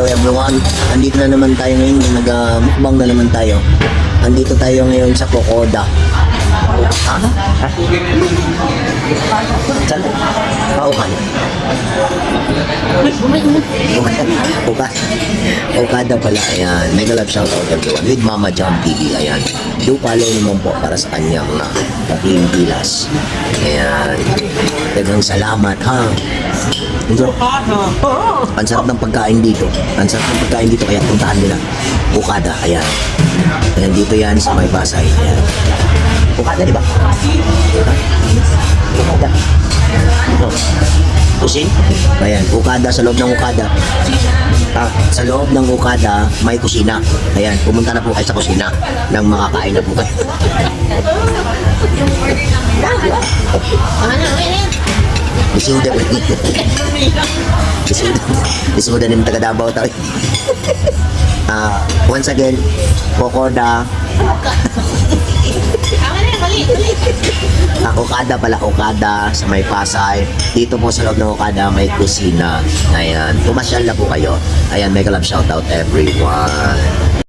Hello everyone. Andito na naman tayo ngayon. Nag-mukbang na naman tayo. Andito tayo ngayon sa Kokoda. Ha? Ha? Saan? Paukan. Uka. Okada pala. Ayan. Mega love shoutout everyone. With Mama John TV. Ayan. Do follow naman po para sa kanyang uh, Team Pilas. Ayan. Dagang salamat ha. Ito. Ang sarap ng pagkain dito. Ang sarap ng pagkain dito kaya puntahan nila. Bukada, ayan. Ayan, dito yan sa may Pasay. Ayan. Bukada, di ba? Bukada. Ito. Kusin? Ayan, Bukada sa loob ng Bukada. Ah, sa loob ng Bukada, may kusina. Ayan, pumunta na po kayo sa kusina nang makakain na po kayo. Bisuda. Bisuda. Bisuda ng taga Davao tayo. Ah, once again, Kokoda, ah, Okada pala, Okada sa may Pasay. Dito po sa loob ng Okada may kusina. Ayan, pumasyal na po kayo. Ayan, mega love shoutout everyone.